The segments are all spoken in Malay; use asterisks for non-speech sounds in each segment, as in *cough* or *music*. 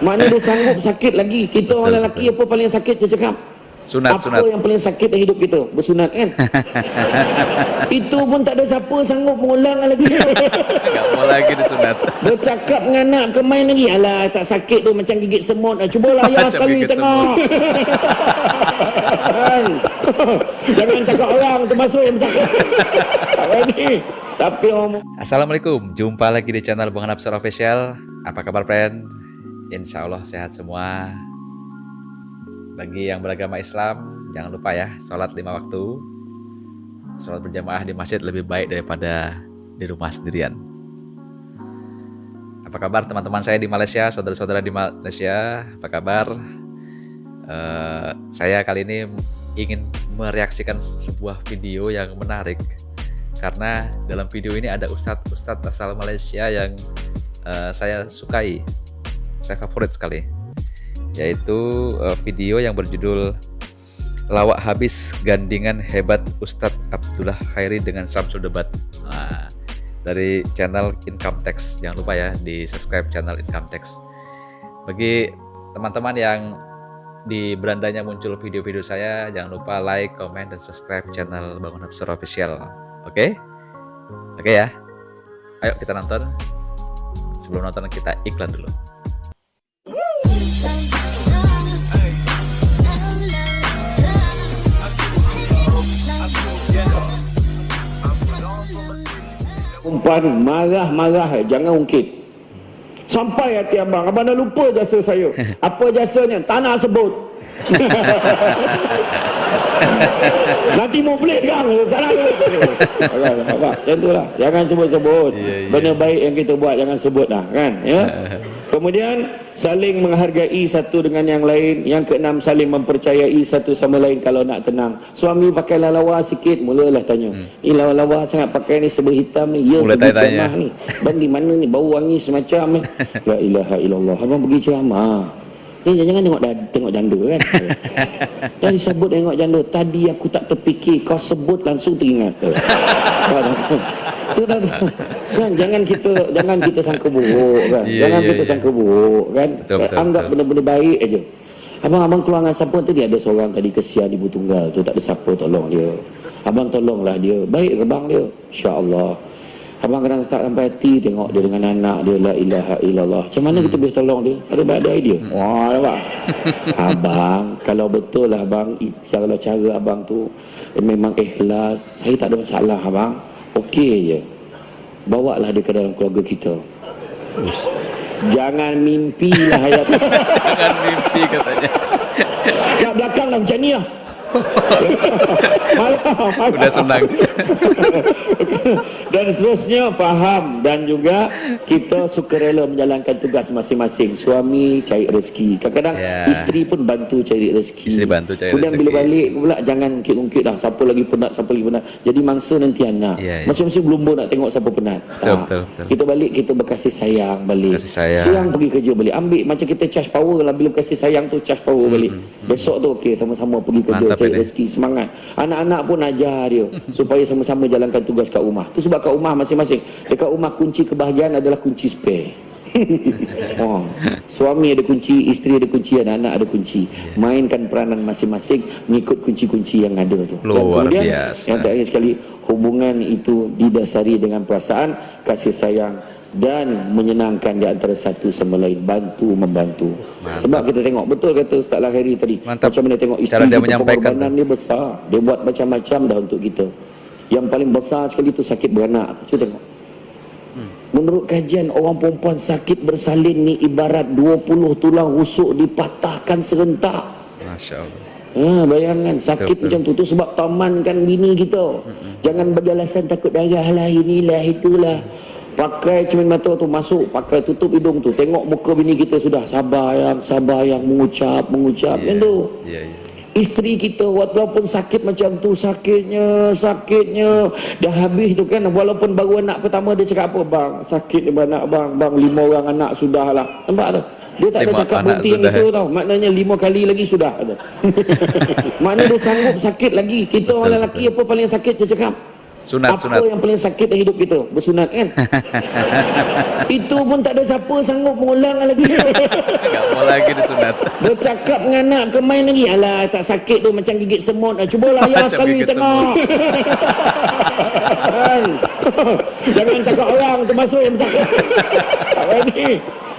Maknanya dia sanggup sakit lagi. Kita Betul, orang lelaki apa paling sakit dia cakap? Sunat, apa sunat. yang paling sakit dalam hidup kita? Bersunat kan? *laughs* Itu pun tak ada siapa sanggup mengulang lagi. *laughs* Tak mau lagi disunat. Bercakap dengan anak ke main lagi. Alah tak sakit tu macam gigit semut. Ah, Cubalah ayah *laughs* sekali tengok. Jangan cakap orang termasuk yang bercakap. Tak berani. Tapi orang Assalamualaikum, jumpa lagi di channel Bang Napsar Official. Apa kabar friend? Insya Allah sehat semua. Bagi yang beragama Islam, jangan lupa ya, sholat lima waktu. Sholat berjamaah di masjid lebih baik daripada di rumah sendirian. Apa kabar teman-teman saya di Malaysia, saudara-saudara di Malaysia? Apa kabar? Eh, saya kali ini ingin mereaksikan sebuah video yang menarik karena dalam video ini ada ustadz-ustadz asal Malaysia yang eh, saya sukai, saya favorit sekali, yaitu eh, video yang berjudul Lawak Habis Gandingan Hebat Ustadz Abdullah Khairi dengan Samsul Debat. Nah, dari channel Income Tax, jangan lupa ya di subscribe channel Income Tax. Bagi teman-teman yang di berandanya muncul video-video saya, jangan lupa like, comment, dan subscribe channel Bangun Hapsur Official. Oke? Oke ya? Ayo kita nonton. Sebelum nonton kita iklan dulu. Umpan marah-marah jangan ungkit. Sampai hati abang, abang dah lupa jasa saya. *laughs* Apa jasanya? Tak nak sebut. *laughs* Nanti mau flash sekarang. Tak nak Macam tu lah. Jangan sebut-sebut. Ya, ya. Benda baik yang kita buat jangan sebut dah. Kan? Ya? *laughs* Kemudian saling menghargai satu dengan yang lain. Yang keenam saling mempercayai satu sama lain kalau nak tenang. Suami pakai lawa sikit, mulalah tanya. Ni lawa-lawa sangat pakai ni serba hitam ni. Ya, Hmm. Mula pergi ceramah ni. Bang di mana ni bau wangi semacam ni. *laughs* La ilaha illallah. Abang pergi ceramah. Ni jangan tengok dah, tengok janda kan. *laughs* Yang disebut tengok janda. Tadi aku tak terfikir. Kau sebut langsung teringat. *laughs* Tu dah kan jangan kita jangan kita sangka buruk kan. Ya, jangan ya, kita ya. sangka buruk kan. Betul, betul, Anggap benda-benda baik aja. Abang abang keluar dengan siapa tadi ada seorang tadi kesian ibu tunggal tu tak ada siapa tolong dia. Abang tolonglah dia. Baik ke bang dia? Insya-Allah. Abang kadang start sampai hati tengok dia dengan anak dia la ilaha illallah. Macam mana kita boleh tolong dia? Ada ada idea. Wah, nampak. *laughs* abang, kalau betul lah abang kalau cara abang tu eh, memang ikhlas, saya tak ada masalah abang. Okey je. Bawa lah dia ke dalam keluarga kita. Jangan mimpilah hayat. *laughs* Jangan mimpi katanya. Kat belakang lah macam ni lah. Malah, malah. Udah senang. dan seterusnya faham dan juga kita sukarela menjalankan tugas masing-masing suami cari rezeki kadang-kadang Ya. isteri pun bantu cari rezeki Isteri bantu cari kemudian rezeki. bila balik pula jangan ungkit-ungkit dah siapa lagi penat siapa lagi penat jadi mangsa nanti anak Ya, ya. masing-masing belum nak tengok siapa penat Betul, Tak. betul, betul. kita balik kita berkasih sayang balik Kasih sayang. siang pergi kerja balik ambil macam kita charge power lah bila kasih sayang tu charge power balik besok tu okey sama-sama pergi kerja Mantap cari rezeki semangat anak-anak pun ajar dia *laughs* supaya sama-sama jalankan tugas kat rumah tu sebab kat rumah masing-masing dekat rumah kunci kebahagiaan adalah kunci spare *laughs* oh. Suami ada kunci, isteri ada kunci, anak-anak ada kunci. Mainkan peranan masing-masing mengikut kunci-kunci yang ada tu. Luar kemudian, biasa. Yang terakhir sekali, hubungan itu didasari dengan perasaan, kasih sayang dan menyenangkan di antara satu sama lain, bantu membantu. Mantap. Sebab kita tengok betul kata Ustaz Lahiri tadi. Mantap. Macam mana tengok Cara isteri dia kita menyampaikan pengorbanan dia besar. Dia buat macam-macam dah untuk kita. Yang paling besar sekali tu sakit beranak. Cuba tengok. Menurut kajian orang perempuan sakit bersalin ni ibarat 20 tulang rusuk dipatahkan serentak. Masya Allah. Ha, bayangan sakit Betul, macam tu tu sebab tamankan bini kita. Jangan bagi alasan takut darah lah inilah itulah. Pakai cermin mata tu masuk, pakai tutup hidung tu. Tengok muka bini kita sudah sabar yang sabar yang mengucap mengucap. Yeah. tu. ya, ya. Isteri kita walaupun sakit macam tu sakitnya sakitnya. Dah habis tu kan walaupun baru anak pertama dia cakap apa? Bang sakit ni anak bang. Bang lima orang anak sudah lah. Nampak tu dia tak ada Lima cakap anak berhenti yang itu tau. Maknanya lima kali lagi sudah. Ada *laughs* maknanya dia sanggup sakit lagi. Kita orang lelaki apa paling sakit dia cakap Sunat, Apa sunat. yang paling sakit dalam hidup kita? Bersunat kan? *laughs* Itu pun tak ada siapa sanggup mengulang lagi. *laughs* Gak mau lagi disunat. Bercakap dengan anak ke main lagi. Alah tak sakit tu macam gigit semut. Ah, Cubalah ya *laughs* Macam sekali tengok. Jangan cakap orang termasuk yang bercakap. Tak berani.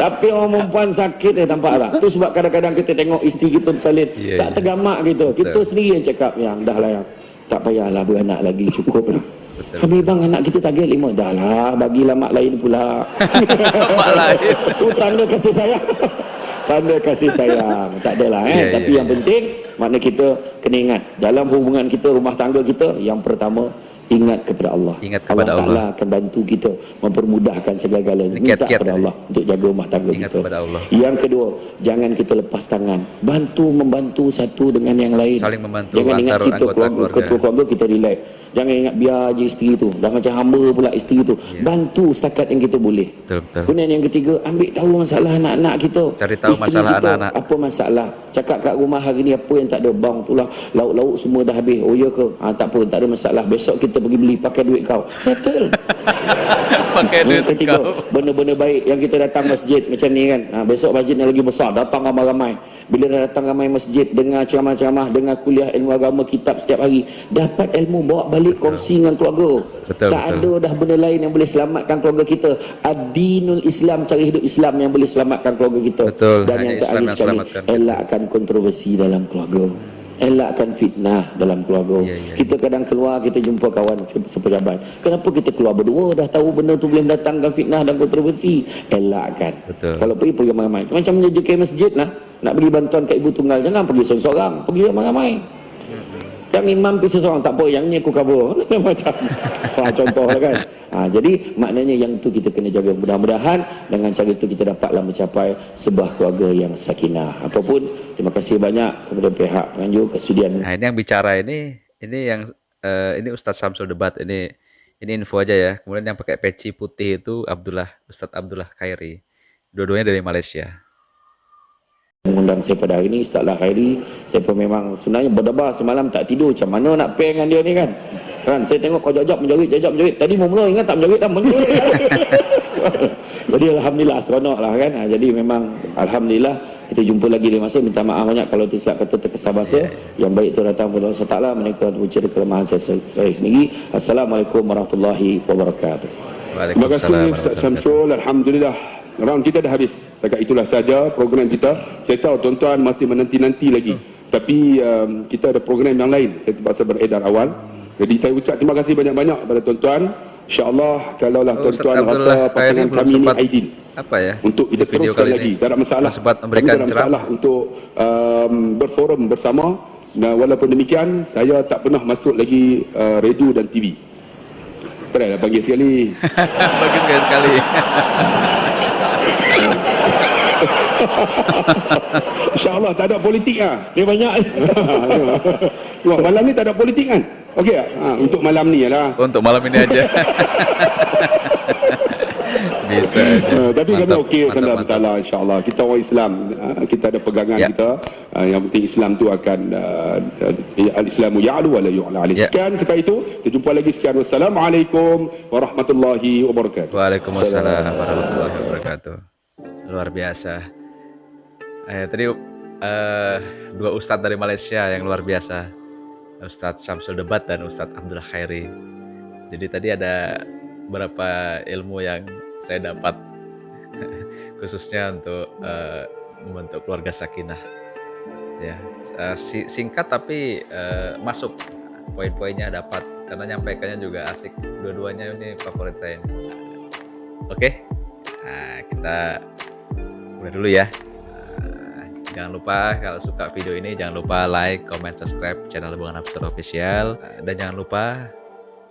Tapi orang perempuan sakit eh tampak tak? Tu sebab kadang-kadang kita tengok isteri kita bersalin. Ya, tak ya. tergamak gitu. Kita Betul. sendiri yang cakap yang dah lah yang. Tak payahlah beranak lagi cukup lah. Betul. Habis bang anak kita target lima. Dah lah bagilah mak lain pula. *laughs* Mak lain. Itu tanda kasih sayang. *laughs* Tanda kasih sayang. Tak adalah eh. Ya, ya, Tapi yang ya. penting makna kita kena ingat dalam hubungan kita rumah tangga kita yang pertama ingat kepada Allah. Ingat kepada Allah. Allah. Ta'ala akan bantu kita mempermudahkan segala-galanya. Minta Kiat-kiat kepada tadi. Allah untuk jaga rumah tangga Ingat kita. kepada Allah. Yang kedua, jangan kita lepas tangan. Bantu membantu satu dengan yang lain. Saling membantu Jangan ingat kita keluarga, keluarga. ketua keluarga kita relax. Jangan ingat biar je isteri tu. Dah macam hamba pula isteri tu. Ya. Bantu setakat yang kita boleh. Betul betul. Kemudian yang ketiga, ambil tahu masalah anak-anak kita. Cari tahu Isteri masalah kita, anak-anak. Apa masalah? Cakap kat rumah hari ni apa yang tak ada. Bang tu lah, lauk-lauk semua dah habis. Oh ya ke? Ha, tak apa, tak ada masalah. Besok kita pergi beli pakai duit kau. Settle. *laughs* Pakai duit yang ketiga, kau. benda-benda baik yang kita datang masjid macam ni kan. Ha, besok masjid yang lagi besar, datang ramai-ramai. Bila dah datang ramai masjid, dengar ceramah-ceramah, dengar kuliah ilmu agama, kitab setiap hari. Dapat ilmu, bawa balik kongsi dengan keluarga. Betul, tak betul. ada dah benda lain yang boleh selamatkan keluarga kita. Ad-dinul Islam, cara hidup Islam yang boleh selamatkan keluarga kita. Betul, Dan hanya yang terakhir sekali, elakkan kontroversi dalam keluarga. Elakkan fitnah dalam keluarga. Ya, ya, kita kadang keluar, kita jumpa kawan se- sepejabat. Kenapa kita keluar berdua? Dah tahu benda tu boleh mendatangkan fitnah dan kontroversi. Elakkan. Betul. Kalau pergi, pergi ramai-ramai. Macam menjaga masjid lah. Nak bagi bantuan kat ibu tunggal. Jangan pergi seorang-seorang. Pergi ramai-ramai. Yang imam pergi seorang tak apa, yang ni aku cover. *laughs* Macam ha, contoh lah kan. Ha, jadi maknanya yang tu kita kena jaga. Mudah-mudahan dengan cara itu kita dapatlah mencapai sebuah keluarga yang sakinah. Apapun, terima kasih banyak kepada pihak penganjur kesudian Nah ini yang bicara ini, ini yang eh, ini Ustadz Samsul Debat ini ini info aja ya. Kemudian yang pakai peci putih itu Abdullah Ustadz Abdullah Khairi. Dua-duanya dari Malaysia. mengundang saya pada hari ini Ustaz Lah Khairi saya pun memang sebenarnya berdebar semalam tak tidur macam mana nak pair dengan dia ni kan kan saya tengok kau jajak menjerit jajak menjerit tadi mula ingat tak menjerit dah menjerit *laughs* jadi Alhamdulillah seronok lah kan ha, jadi memang Alhamdulillah kita jumpa lagi di masa minta maaf banyak kalau tidak kata terkesah bahasa yang baik itu datang kepada Allah SWT mereka mencari kelemahan saya, saya sendiri Assalamualaikum warahmatullahi wabarakatuh Terima kasih Waalaikumsalam Ustaz Syamsul. Alhamdulillah. Round kita dah habis. Setakat itulah saja program kita. Saya tahu tuan-tuan masih menanti-nanti lagi. Tapi um, kita ada program yang lain. Saya terpaksa beredar awal. Jadi saya ucap terima kasih banyak-banyak kepada tuan-tuan. InsyaAllah kalaulah Oh, tuan-tuan rasa pasangan belum kami ni sempat ideal. apa ya? Untuk kita teruskan kali lagi. ini. Tak ada masalah. Kami memberikan tak ada ceramah. masalah untuk um, berforum bersama. Nah, walaupun demikian, saya tak pernah masuk lagi uh, radio dan TV. Pernah lah panggil sekali. *laughs* Bagus sekali sekali. *laughs* InsyaAllah tak ada politik ah. dia banyak *laughs* Wah, malam ni tak ada politik kan? Okey? Ha, untuk malam ni lah. Untuk malam ini aja. *laughs* Bisa aja. Uh, tapi kami Mantap, okey mantap, kan mantap. Allah insya-Allah. Kita orang Islam, uh, kita ada pegangan Ya. kita. Uh, yang penting Islam tu akan uh, uh, al-Islamu ya'lu wa la yu'la. Ya. Sekian sekali itu. Kita jumpa lagi sekian. Wassalamualaikum warahmatullahi wabarakatuh. Waalaikumsalam warahmatullahi wabarakatuh. Luar biasa. Eh, tadi eh, dua ustadz dari Malaysia yang luar biasa. Ustadz Samsul Debat dan Ustadz Abdullah Khairi. Jadi tadi ada beberapa ilmu yang saya dapat *laughs* khususnya untuk eh, membentuk keluarga sakinah. Ya, si- singkat tapi eh, masuk poin-poinnya dapat karena nyampaikannya juga asik. Dua-duanya ini favorit saya. Oke, nah, kita udah dulu ya. Jangan lupa kalau suka video ini jangan lupa like, comment, subscribe channel Hubungan Absurd Official dan jangan lupa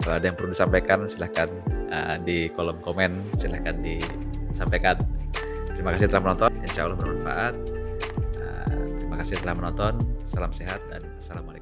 kalau ada yang perlu disampaikan silahkan uh, di kolom komen silahkan disampaikan. Terima kasih telah menonton, insya Allah bermanfaat. Uh, terima kasih telah menonton, salam sehat dan assalamualaikum.